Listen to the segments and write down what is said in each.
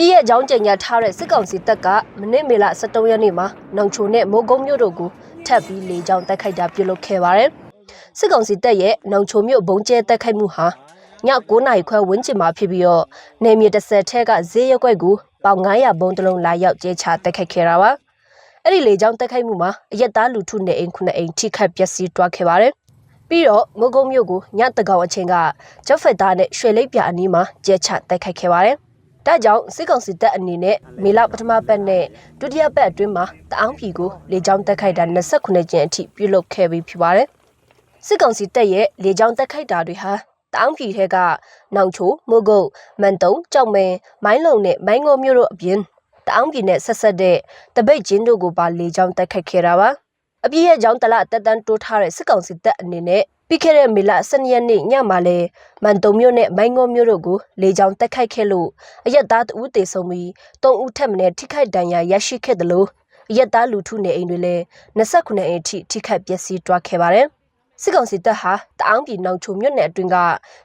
ပြည့်ရဲ့အကြောင်းကြညာထားတဲ့စစ်ကောင်စီတပ်ကမနေ့မေလ23ရက်နေ့မှာနောင်ချိုနဲ့မိုးကုံမြို့တို့ကိုထပ်ပြီးလေကြောင်းတိုက်ခိုက်တာပြုလုပ်ခဲ့ပါတယ်။စစ်ကောင်စီတပ်ရဲ့နောင်ချိုမြို့ဘုံကျဲတိုက်ခိုက်မှုဟာည9နာရီခွဲဝန်းကျင်မှာဖြစ်ပြီးတော့နေမြေ30ထဲကဈေးရက်ွက်ကိုပေါင်900ဘုံတလုံးလာရောက်ကျဲချတိုက်ခိုက်ခဲ့တာပါ။အဲ့ဒီလေကြောင်းတိုက်ခိုက်မှုမှာအရက်သားလူထုနေအိမ်ခုနှစ်အိမ်ထိခိုက်ပျက်စီးသွားခဲ့ပါတယ်။ပြီးတော့မိုးကုံမြို့ကိုညတကောင်အချိန်ကဂျက်ဖက်သားနဲ့ရွှေလိပ်ပြအနီးမှာကျဲချတိုက်ခိုက်ခဲ့ပါတယ်။ ဒါကြောင့်စစ်ကောင်စီတပ်အနေနဲ့မေလပထမပတ်နဲ့ဒုတိယပတ်အတွင်းမှာတအောင်းပြည်ကိုလေကြောင်းတက်ခိုက်တာ29ကျင်းအထိပြုလုပ်ခဲ့ပြီးဖြစ်ပါတယ်။စစ်ကောင်စီတပ်ရဲ့လေကြောင်းတက်ခိုက်တာတွေဟာတအောင်းပြည်ထဲကနောင်ချိုမိုးကုတ်မန်တုံကြောက်မဲမိုင်းလုံနဲ့မိုင်းငုံမြို့တို့အပြင်တအောင်းပြည်နဲ့ဆက်ဆက်တဲ့တပိတ်ကျင်းတို့ကိုပါလေကြောင်းတက်ခိုက်ခဲ့တာပါ။အပြည့်ရဲ့ကြောင်းတလတက်တန်းတိုးထားတဲ့စစ်ကောင်စီတပ်အနေနဲ့ ပြီးခဲ့တဲ့မေလ12ရက်နေ့ညမှာလဲမန်တုံမြို့နဲ့မိုင်းငုံမြို့တို့ကိုလေကြောင်းတက်ခိုက်ခဲ့လို့အရက်သားတဦးတေဆုံးပြီး၃ဦးထက်မနည်းထိခိုက်ဒဏ်ရာရရှိခဲ့တယ်လို့အရက်သားလူထုနေအိမ်တွေလည်း29အိမ်ထိထိခိုက်ပျက်စီးသွားခဲ့ပါတယ်။စစ်ကောင်စီတပ်ဟာတအောင်းပြည်နောင်ချုံမြို့နယ်အတွင်းက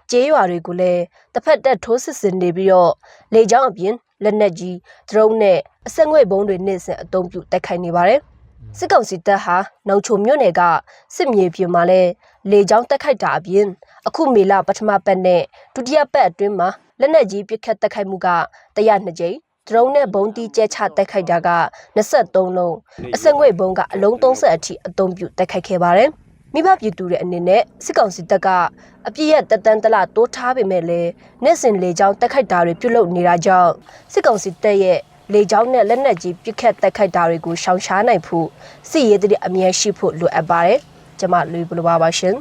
ကျေးရွာတွေကိုလည်းတစ်ဖက်တက်ထိုးစစ်ဆင်နေပြီးတော့လေကြောင်းအပြင်လက်နက်ကြီးဒရုန်းနဲ့အဆက်ငွေဘုံတွေနှင့်ဆက်အုံပြုတိုက်ခိုက်နေပါတယ်။ စစ်ကောင်စီတပ်ဟာနောင်ချုံမြို့နယ်ကစစ်မြေပြင်မှာလဲလေကြောင်းတက်ခိုက်တာအပြင်အခုမေလပထမပတ်နဲ့ဒုတိယပတ်အတွင်းမှာလက်နက်ကြီးပစ်ခတ်တက်ခိုက်မှုက102ကြိမ်ဒရုန်းနဲ့ဘုံတီးကျဲချတက်ခိုက်တာက23လုံးအစက်ငွေဘုံကအလုံး30အထိအသုံးပြုတက်ခိုက်ခဲ့ပါတယ်မိဘပြည်သူတွေအနေနဲ့စစ်ကောင်စီတပ်ကအပြည့်ရတတန်တလတိုးထားပေမဲ့လည်းနေ့စဉ်လေကြောင်းတက်ခိုက်တာတွေပြုလုပ်နေတာကြောင့်စစ်ကောင်စီတပ်ရဲ့ လေကြောင်းနဲ့လက်နက်ကြီးပစ်ခတ်တက်ခိုက်တာတွေကိုရှောင်ရှားနိုင်ဖို့စစ်ရေးတည်းအမြဲရှိဖို့လိုအပ်ပါတယ်ကျွန်မလူဘလိုပါပါရှင်